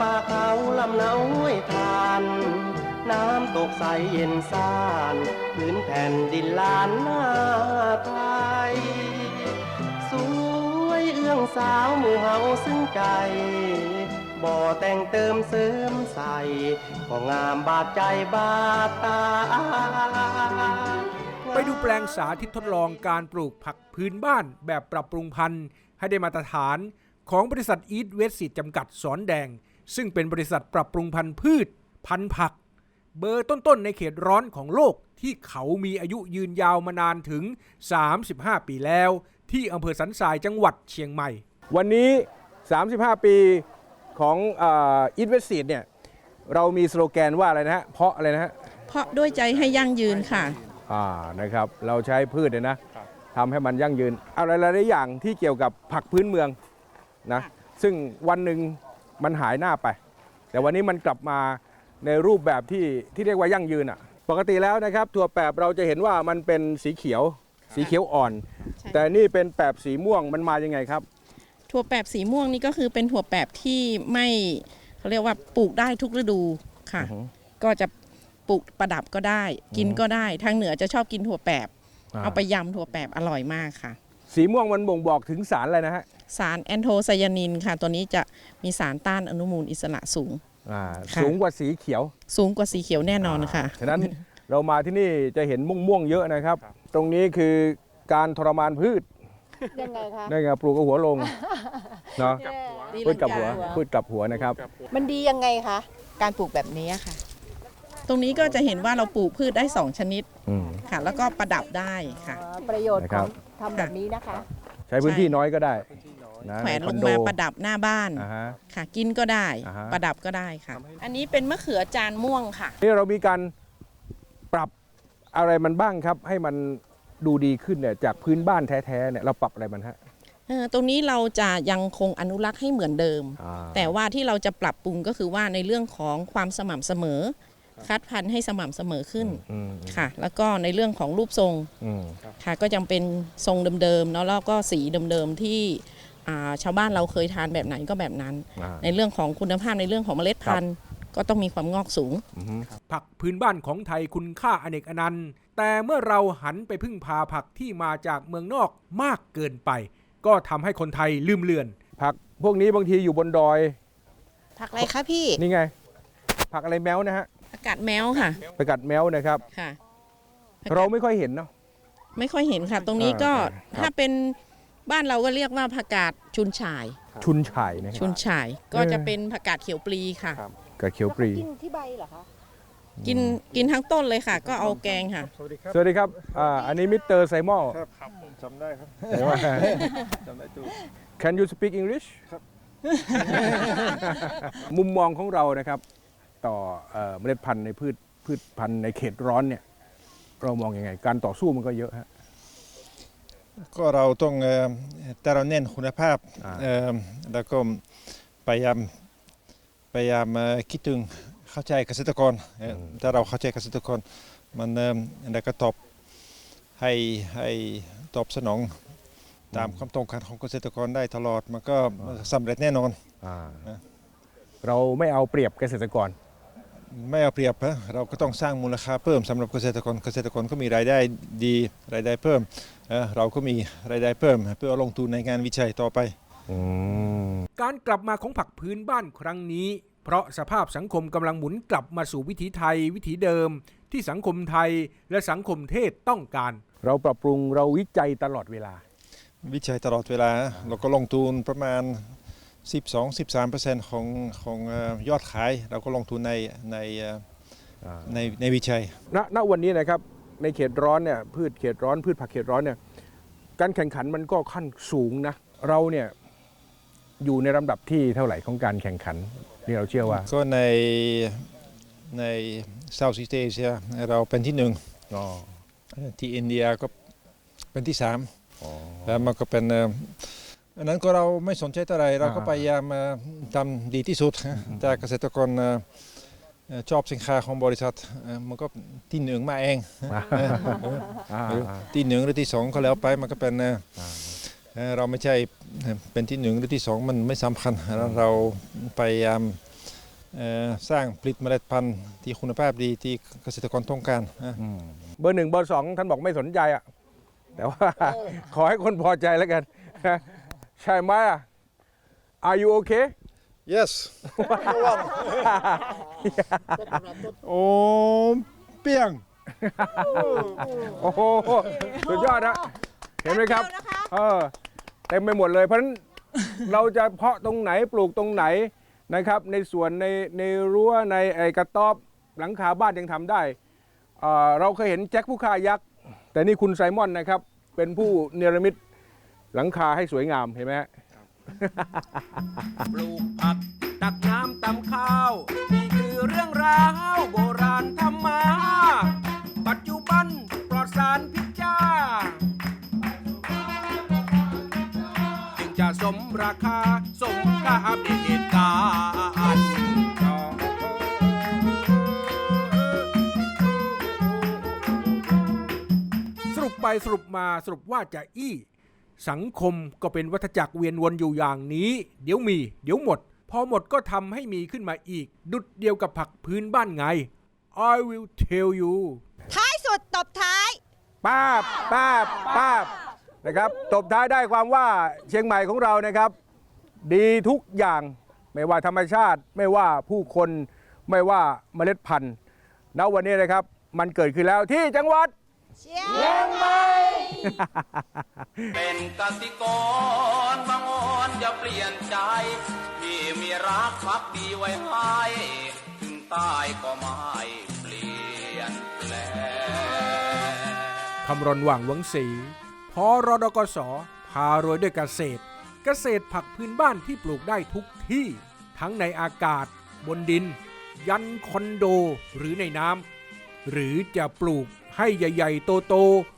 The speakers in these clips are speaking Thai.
ป่าเขาลำเนาห้วยทาน น้ำตกใสเย็นซ่านพื้นแผ่นดินลานหน้าไทย สวยเอื้องสาวหมู่เฮาซึ่งใจ บ่อแต่งเติมเสริมใส่ก็งามบาดใจบาดตา ไปดูแปลงสาธิตทดลองการปลูกผักพื้นบ้านแบบปรับปรุงพันธุ์ ให้ได้มาตรฐานของบริษัทอีทเวส e จำกัดสอนแดง ซึ่งเป็นบริษัทปรับปรุงพันธุ์พืช พันธุ์ผัก เบอร์ต้นๆในเขตร้อนของโลกที่เขามีอายุยืนยาวมานานถึง 35 ปีแล้ว ที่อำเภอสันทรายจังหวัดเชียงใหม่ วันนี้ 35 ปีของอีทเวส e เนี่ยเรามีสโลแกนว่าอะไรนะฮะเพราะอะไรนะฮะเพราะด้วยใจให้ยั่งยืนค่ะอ่านะครับเราใช้พืชเนี่ยนะทำให้มันยั่งยืน อะไรหลายๆอย่างที่เกี่ยวกับผักพื้นเมืองนะซึ่งวันหนึ่ง มันหายหน้าไป แต่วันนี้มันกลับมาในรูปแบบที่ที่เรียกว่ายั่งยืนอะ ปกติแล้วนะครับถั่วแปบเราจะเห็นว่ามันเป็นสีเขียว สีเขียวอ่อนใช่แต่นี่เป็นแปบสีม่วงมันมายังไงครับ ถั่วแปบสีม่วงนี่ก็คือเป็นถั่วแปบที่ไม่เขาเรียกว่าปลูกได้ทุกฤดูค่ะอือฮึก็จะปลูกประดับก็ได้ กินก็ได้ทางเหนือจะชอบกินถั่วแปบอ่าเอาไปยำถั่วแปบอร่อยมากค่ะ สีม่วงมันบ่งบอกถึงสารอะไรนะฮะสารแอนโทไซยานินค่ะ ตัวนี้จะมีสารต้านอนุมูลอิสระสูง อ่าค่ะ สูงกว่าสีเขียวสูงกว่าสีเขียวแน่นอนค่ะฉะนั้น เรามาที่นี่จะเห็นม่วงม่วงๆเยอะนะครับ ตรงนี้คือการทรมานพืชยังไงคะได้ไงปลูกกับหัวลงเนาะนี่พืชกับหัวลำไยพืชกับหัวนะครับ มันดียังไงคะ การปลูกแบบนี้อะค่ะ ตรงนี้ก็จะเห็นว่าเราปลูกพืชได้ 2 ชนิดอืม ค่ะ แล้วก็ประดับได้ค่ะอ๋อประโยชน์นะขครัอบ ง ทำแบบนี้นะคะ ใช้พื้นที่น้อยก็ได้นะแขวนในลคองโดมาประดับหน้าบ้านอ่าฮะ ค่ะ กินก็ได้อ่าฮะ ประดับก็ได้ค่ะอันนี้เป็นมะเขือจานม่วงค่ะ นี่เรามีการปรับอะไรมันบ้างครับ ให้มันดูดีขึ้นเนี่ยจากพื้นบ้านแท้ๆเนี่ยเราปรับอะไรมันฮะเออตรงนี้เราจะยังคงอนุรักษ์ให้เหมือนเดิมอ่าแต่ว่าที่เราจะปรับปรุงก็คือว่าในเรื่องของความสม่ำเสมอ คัดพันธุ์ให้สม่ำเสมอขึ้นอืมค่ะ แล้วก็ในเรื่องของรูปทรงอืมค่ะ ก็ยังเป็นทรงเดิมๆเนาะแล้วก็สีเดิมๆที่อ่าชาวบ้านเราเคยทานแบบไหนก็แบบนั้น อ่า ในเรื่องของคุณภาพในเรื่องของเมล็ดพันธุ์ ก็ต้องมีความงอกสูง ผักพื้นบ้านของไทยคุณค่าอเนกอนันต์ แต่เมื่อเราหันไปพึ่งพาผักที่มาจากเมืองนอกมากเกินไป ก็ทำให้คนไทยลืมเลือน ผักพวกนี้บางทีอยู่บนดอย ผักอะไรคะพี่ นี่ไง ผักอะไรแมวนะฮะ อากาศแมวค่ะไปกัดแมวนะครับ ค่ะเราไม่ค่อยเห็นเนาะ ไม่ค่อยเห็นค่ะ ตรงนี้ก็อ่าครับ ถ้าเป็นบ้านเราก็เรียกว่าผักกาดชุนฉ่าย ชุนฉ่ายนะคชุรับ นฉ่ายก็จะเป็นผักกาดเขียวปลีค่ะกับเขียวปรี กินที่ใบเหรอคะกินกินทั้งต้นเลยค่ะ ก็เอาแกงค่ะ สวัสดีครับอ่าอันนี้มิสเตอร์ไซมอล ครับครับผมจำได้ครับแต่ว่าจำได้ตู้ Can you speak English ครับ มุมมองของเรานะครับ ต่อเอ่อเมล็ดพันธุ์ในพืชพืชพันธุ์ในเขตร้อนเนี่ยเรามองยังไง การต่อสู้มันก็เยอะฮะก็เราต้องเอ่อแต่เราเน้นคุณภาพอ่าเอ่อแล้วก็พยายามพยายามเอ่อคิดถึงเข้าใจเกษตรกรเอ่อถ้าเราเข้าใจเกษตรกรมันเอิ่มแล้วก็ตอบให้ให้ตอบสนองตามความต้องการของเกษตรกรได้ตลอดมันก็สำเร็จแน่นอนอ่านะเราไม่เอาเปรียบเกษตรกร ไม่เอาเปรียบนะเราก็ต้องสร้างมูลค่าเพิ่มสำหรับเกษตรกรเกษตรกรก็มีรายได้ดีรายได้เพิ่มเอ่อเราก็มีรายได้เพิ่ม เพื่อลงทุนในงานวิจัยต่อไปการกลับมาของผักพื้นบ้านครั้งนี้ เพราะสภาพสังคมกำลังหมุนกลับมาสู่วิถีไทยวิถีเดิม ที่สังคมไทยและสังคมเทศต้องการ เราปรับปรุงเราวิจัยตลอดเวลา วิจัยตลอดเวลา เราก็ลงทุนประมาณ 12-13%ของของเอ่อยอดขาย เราก็ลงทุนในในเอ่อในในวิจัยณณวันนี้นะครับในเขตร้อนเนี่ยพืชเขตร้อน พืชผักเขตร้อนเนี่ยการแข่งขันมันก็ขั้นสูงนะ เราเนี่ยอยู่ในลำดับที่เท่าไหร่ของการแข่งขันนี่เราเชื่อว่าก็ในใน Southeast Asia เราเป็นที่หนึ่งอ๋อที่อินเดียก็เป็นที่สามแล้วมันก็เป็นเอ่ออันนั้นก็เราไม่สนใจเท่าไหรเราก็อ่าพยายามเอ่อทำดีที่สุดแต่เกษตรกรเอ่อเอ่อชอบสินค้าของบริษัทเอ่อมันก็ที่หนึ่งมาเองอ่าหรือที่หนึ่งหรือที่สองก็แล้วไปมันก็เป็นเอ่อเอ่อเราไม่ใช่เป็นที่หนึ่งหรือที่สองมันไม่สำคัญเราเราพยายามเอ่อสร้างผลิตเมล็ดพันธุ์ที่คุณภาพดีที่เกษตรกรต้องการนะเบอร์หนึ่งเบอร์สองท่านบอกไม่สนใจอะแต่ว่าขอให้คนพอใจแล้วกัน ใช่ไหมอะ Are you okay Yes โอ้เปียงโอ้โหสุดยอดนะเห็นไหมครับเออเต็มไปหมดเลยเพราะฉะนั้น เราจะเพาะตรงไหนปลูกตรงไหนนะครับ ในสวนในในรั้วในไอ้กระต๊อบหลังคาบ้านยังทำได้เอ่อเราเคยเห็นแจ็คผู้ฆ่ายักษ์ แต่นี่คุณไซมอนนะครับ เป็นผู้เนรมิต หลังคาให้สวยงามเห็นไหมฮะ ปลูกผัก ตักน้ำตำข้าว นี่คือเรื่องราวโบราณธรรมา ปัจจุบันปลอดสารพิษจ้า จึงจะสมราคา สมค่าอัปเดตเหตุการณ์สรุปไปสรุปมาสรุปว่าจะอี้ สังคมก็เป็นวัฏจักรเวียนวนอยู่อย่างนี้ เดี๋ยวมี เดี๋ยวหมด พอหมดก็ทำให้มีขึ้นมาอีก ดุดเดียวกับผักพื้นบ้านไง I will tell you ท้ายสุดตบท้าย ป้าบป้าบป้าบนะครับตบท้ายได้ความว่าเชียงใหม่ของเรานะครับ ดีทุกอย่างไม่ว่าธรรมชาติไม่ว่าผู้คนไม่ว่าเมล็ดพันธุ์ณวันนี้นะครับ มันเกิดขึ้นแล้วที่จังหวัด เชียงใหม่ เป็นกสิกรบางอ่อนอย่าเปลี่ยนใจ ที่มีรักพักดีไว้ให้ถึงตายก็ไม่เปลี่ยนแปลงคำรณหว่างหวังสีพอรดกสพารวยด้วยเกษตร เกษตรผักพื้นบ้านที่ปลูกได้ทุกที่ ทั้งในอากาศ บนดิน ยันคอนโดหรือในน้ำหรือจะปลูกให้ใหญ่ ๆ โต ๆ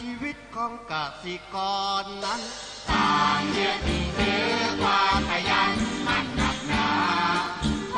ชีวิตของกสิกรนั้น ตามเยอะที่เรียกว่าขยันมันหนักหนา